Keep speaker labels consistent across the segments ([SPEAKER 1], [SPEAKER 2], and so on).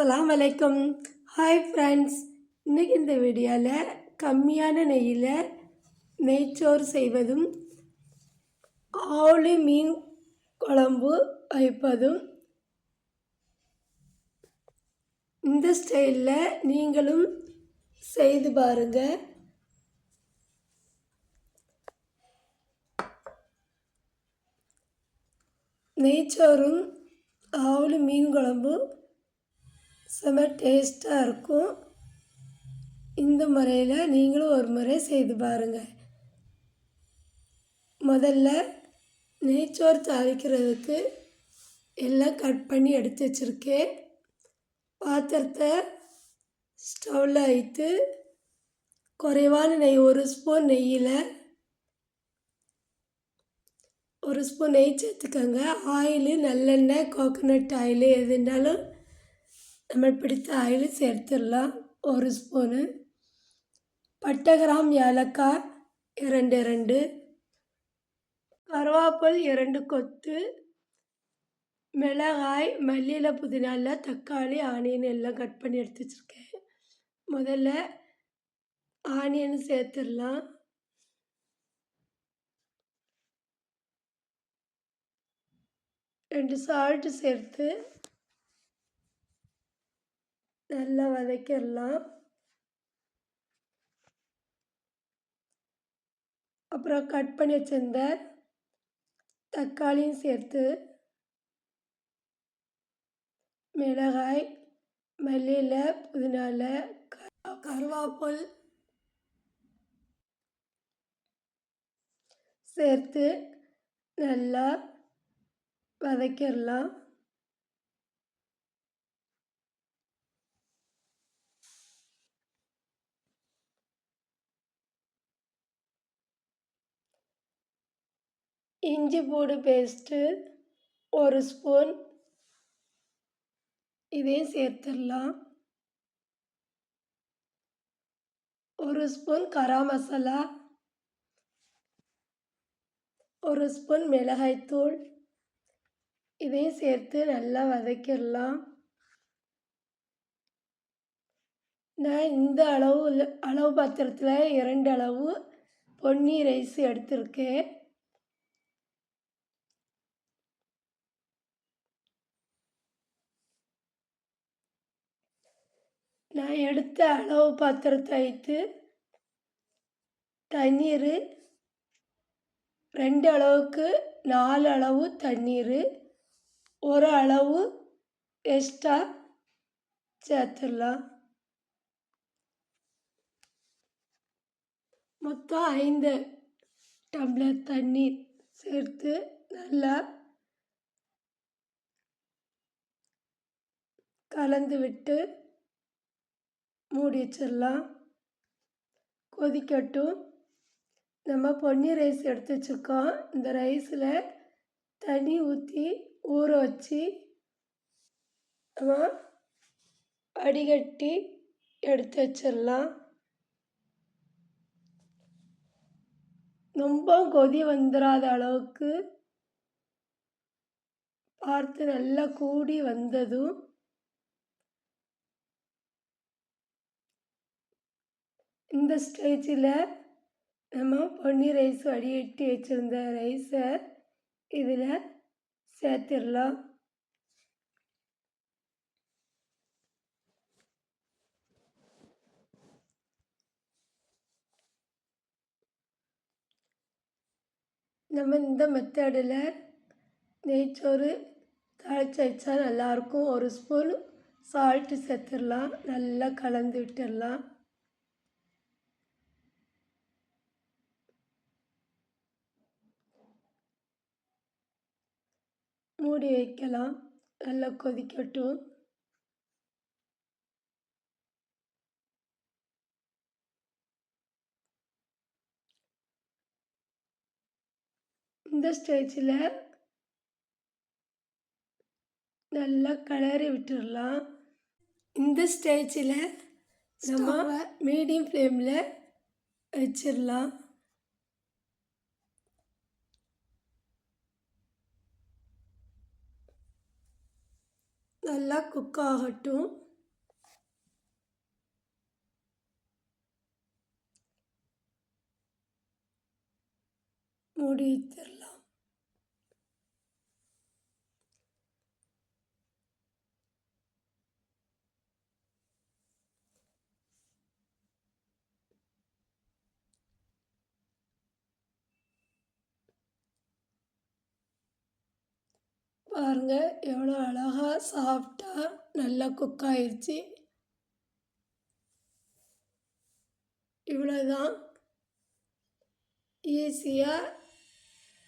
[SPEAKER 1] சலாம் வலைக்கம் hi friends இன்றைக்கி இந்த வீடியோவில் கம்மியான நெய்யில் நெய்ச்சோறு செய்வதும் ஆவலி மீன் குழம்பு வைப்பதும் இந்த ஸ்டைலில் நீங்களும் செய்து பாருங்கள் நெய்ச்சோறும் ஆவலி மீன் குழம்பும் செம டேஸ்ட்டாக இருக்கும். இந்த முறையில் நீங்களும் ஒரு முறை செய்து பாருங்கள் முதல்ல நெய்ச்சோறு தாளிக்கிறதுக்கு எல்லாம் கட் பண்ணி எடுத்து வச்சுருக்கேன். பாத்திரத்தை ஸ்டவ்வில் வைத்து குறைவான நெய் ஒரு ஸ்பூன் நெய்யில் ஒரு ஸ்பூன் நெய் சேர்த்துக்கோங்க. ஆயிலு நல்லெண்ணெய் கோகோனட் ஆயிலு எதுனாலும் நம்ம பிடித்த ஆயில் சேர்த்துடலாம் ஒரு ஸ்பூனு பட்டை கிராம் ஏலக்காய் இரண்டு இரண்டு கருவேப்பில் இரண்டு கொத்து மிளகாய் மல்லியில் புதினால தக்காளி ஆனியன் எல்லாம் கட் பண்ணி எடுத்து வச்சுருக்கேன். முதல்ல ஆனியன் சேர்த்துடலாம். ரெண்டு சால்ட்டு சேர்த்து நல்லா வதக்கிடலாம். அப்புறம் கட் பண்ணி வச்சிருந்த தக்காளியும் சேர்த்து மிளகாய் மல்லியில் புதினால கருவேப்பில் சேர்த்து நல்லா வதக்கிடலாம். இஞ்சி பூடு பேஸ்ட்டு ஒரு ஸ்பூன். இதையும் சேர்த்துடலாம். ஒரு ஸ்பூன் கரா மசாலா. ஒரு ஸ்பூன் மிளகாய்த்தூள். இதையும் சேர்த்து நல்லா வதக்கிடலாம். நான் இந்த அளவு அளவு பாத்திரத்தில் இரண்டு அளவு பொன்னி ரைஸ் எடுத்திருக்கேன் நான் எடுத்த அளவு பாத்திரத்தை வைத்து தண்ணீர் ரெண்டு அளவுக்கு நாலு அளவு தண்ணீர் ஒரு அளவு எக்ஸ்ட்ரா சேர்த்துடலாம். மொத்தம் ஐந்து டம்ளர் தண்ணீர் சேர்த்து நல்லா கலந்து விட்டு மூடி வச்சிடலாம் கொதிக்கட்டும். நம்ம பொன்னி ரைஸ் எடுத்து வச்சுருக்கோம். இந்த ரைஸில் தண்ணி ஊற்றி ஊற வச்சு நம்ம வடிகட்டி எடுத்து வச்சிடலாம். ரொம்ப கொதி வந்துடாத அளவுக்கு பார்த்து நல்லா கூடி வந்ததும் இந்த ஸ்டேஜில் நம்ம பொன்னி ரைஸ் வடிகட்டி வச்சுருந்த ரைஸை இதில் சேர்த்திடலாம். நம்ம இந்த மெத்தடில் நெய்ச்சோறு தாளித்து வச்சா நல்லாயிருக்கும் ஒரு ஸ்பூன் சால்ட்டு சேர்த்துடலாம். நல்லா கலந்து விட்டுடலாம். மூடி வைக்கலாம். நல்லா கொதிக்கட்டும். இந்த ஸ்டேஜில் நல்லா கிளறி விட்டுடலாம் இந்த ஸ்டேஜில் நம்ம மீடியம் ஃப்ளேமில் வச்சிடலாம் ಅಲ್ಲ ಕುಕ್ಕಾ ಹಟು பாருங்கள் பாருங்க எவ்வளோ அழகாக சாப்பிட்டா நல்லா குக் ஆயிடுச்சு இவ்வளோதான் ஈஸியாக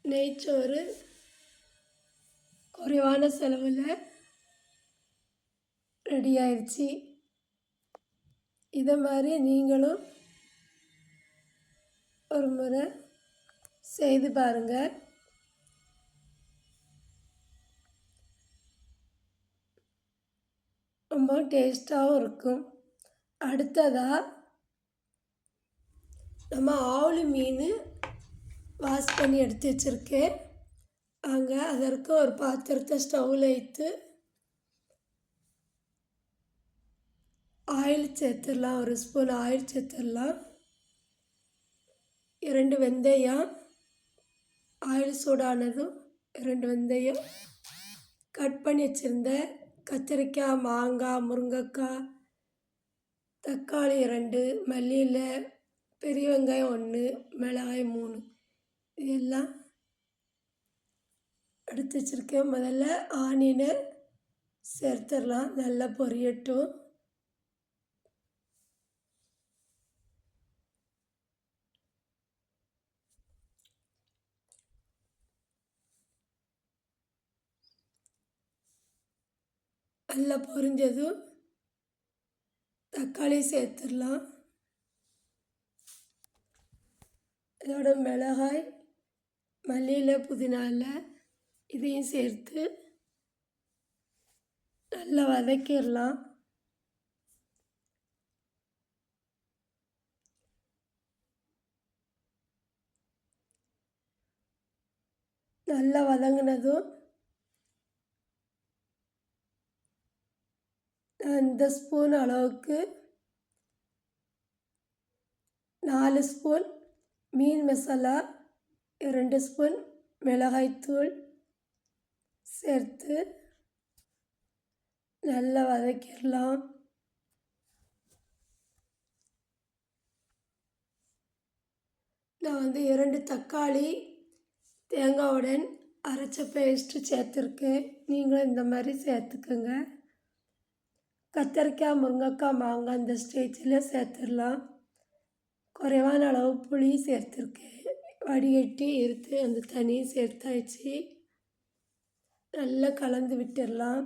[SPEAKER 1] நெய்ச்சோறு. குறைவான செலவில் ரெடி ஆயிடுச்சு இதை மாதிரி நீங்களும் ஒரு முறை செய்து பாருங்கள் ரொம்ப டேஸ்ட்டாகவும் இருக்கும். அடுத்ததாக நம்ம ஆவலி மீன் வாஷ் பண்ணி எடுத்து வச்சுருக்கேன். அங்கே அதற்கு ஒரு பாத்திரத்தை ஸ்டவ்வில் வைத்து ஆயில் சேர்த்துடலாம். ஒரு ஸ்பூன் ஆயில் சேர்த்துடலாம். இரண்டு வெந்தயம் ஆயில் சூடானதும் இரண்டு வெந்தயம். கட் பண்ணி வச்சுருந்த கத்திரிக்காய் மாங்காய் முருங்கைக்காய் தக்காளி ரெண்டு மல்லியில் பெரிய வெங்காயம் ஒன்று மிளகாய் மூணு. இதெல்லாம் எடுத்து வச்சுருக்கேன். முதல்ல ஆனியனை சேர்த்துடலாம். நல்லா பொரியட்டும். நல்லா பொரிஞ்சதும் தக்காளி சேர்த்துடலாம். இதோட மிளகாய் மல்லியில் புதினாவில் இதையும் சேர்த்து நல்லா வதக்கிடலாம். நல்லா வதங்கினதும் இந்த ஸ்பூன் அளவுக்கு நாலு ஸ்பூன் மீன் மசாலா ரெண்டு ஸ்பூன் மிளகாய்த்தூள் சேர்த்து நல்லா வதக்கிடலாம். நான் வந்து இரண்டு தக்காளி தேங்காவுடன் அரைச்ச பேஸ்ட்டு சேர்த்துருக்கேன். நீங்களும் இந்த மாதிரி சேர்த்துக்கோங்க. கத்தரிக்காய் முருங்கைக்காய் மாங்காய் இந்த ஸ்டேஜில் சேர்த்துடலாம். குறைவான அளவு புளி சேர்த்துருக்கேன் வடிகட்டி எடுத்து அந்த தண்ணியை சேர்த்தாச்சு. நல்லா கலந்து விட்டுடலாம்.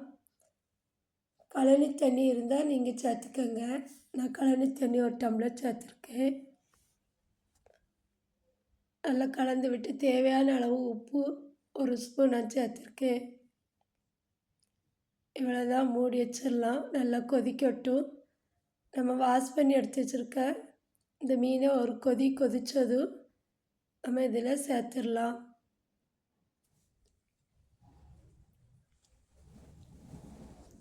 [SPEAKER 1] கழனி தண்ணி இருந்தால் நீங்கள் சேர்த்துக்கோங்க. நான் கழனி தண்ணி ஒரு டம்ளர் சேர்த்துருக்கேன். நல்லா கலந்து விட்டு தேவையான அளவு உப்பு ஒரு ஸ்பூன் நான் சேர்த்துருக்கேன். இவ்வளோ தான் மூடி வச்சிடலாம். நல்லா கொதிக்கட்டும் நம்ம வாஷ் பண்ணி எடுத்து வச்சுருக்க இந்த மீனை ஒரு கொதி கொதித்ததும் நம்ம இதில் சேர்த்துடலாம்.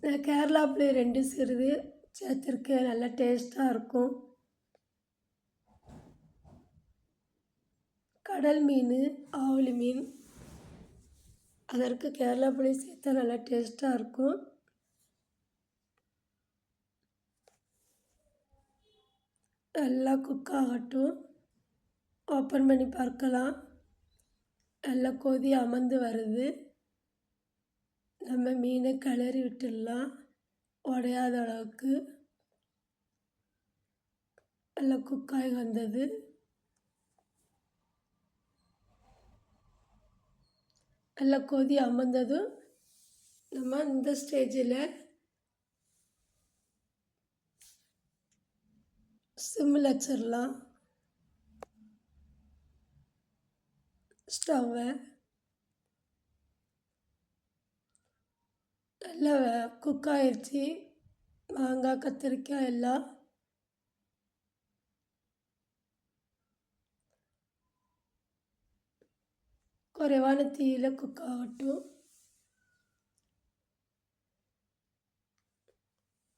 [SPEAKER 1] நான் கேரளா புளி ரெண்டு சிறிது சேர்த்துருக்கேன் நல்லா டேஸ்ட்டாக இருக்கும். கடல் மீன் ஆவலி மீன் அதற்கு கேரளா புளி சேர்த்தா நல்லா டேஸ்ட்டாக இருக்கும். நல்லா குக் ஆகட்டும். ஓப்பன் பண்ணி பார்க்கலாம். நல்லா கொதி அமர்ந்து வருது. நம்ம மீனை கிளறி விட்டுடலாம். உடையாத அளவுக்கு. நல்லா குக்காகி வந்தது. நல்லா கொதி அமர்ந்ததும் நம்ம இந்த ஸ்டேஜில் சிம்மில் வச்சிடலாம் ஸ்டவ்வை நல்லா குக் ஆயிடுச்சு மாங்காய் கத்திரிக்காய் எல்லாம் குறைவான தீயில் குக் ஆகட்டும்.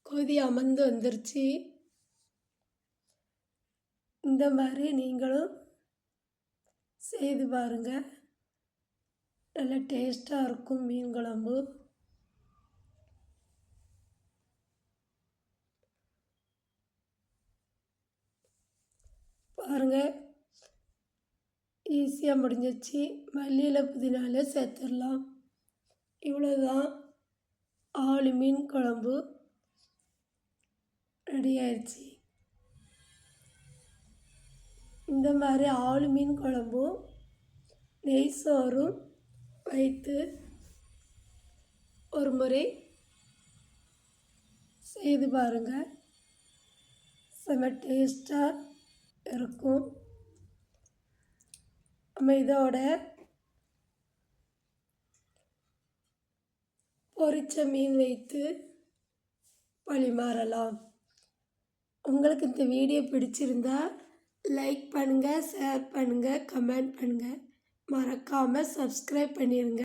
[SPEAKER 1] கொதி அமர்ந்து வந்துருச்சு. இந்த மாதிரி நீங்களும் செய்து பாருங்கள் நல்லா டேஸ்ட்டாக இருக்கும் மீன் குழம்பு. பாருங்கள் ஈஸியாக முடிஞ்சிச்சு. மல்லியில் புதினால சேர்த்துடலாம். இவ்வளோதான் ஆளு மீன் குழம்பு. ரெடி ஆயிடுச்சு. இந்த மாதிரி ஆளு மீன் குழம்பும் நெய் சோறும் வைத்து ஒரு முறை செய்து பாருங்கள் செம டேஸ்ட்டாக இருக்கும். நம்ம இதோட பொரிச்ச மீன் வைத்து பரிமாறலாம் உங்களுக்கு இந்த வீடியோ பிடிச்சிருந்தா லைக் பண்ணுங்கள் ஷேர் பண்ணுங்கள் கமெண்ட் பண்ணுங்கள் மறக்காமல் சப்ஸ்கிரைப் பண்ணிடுங்க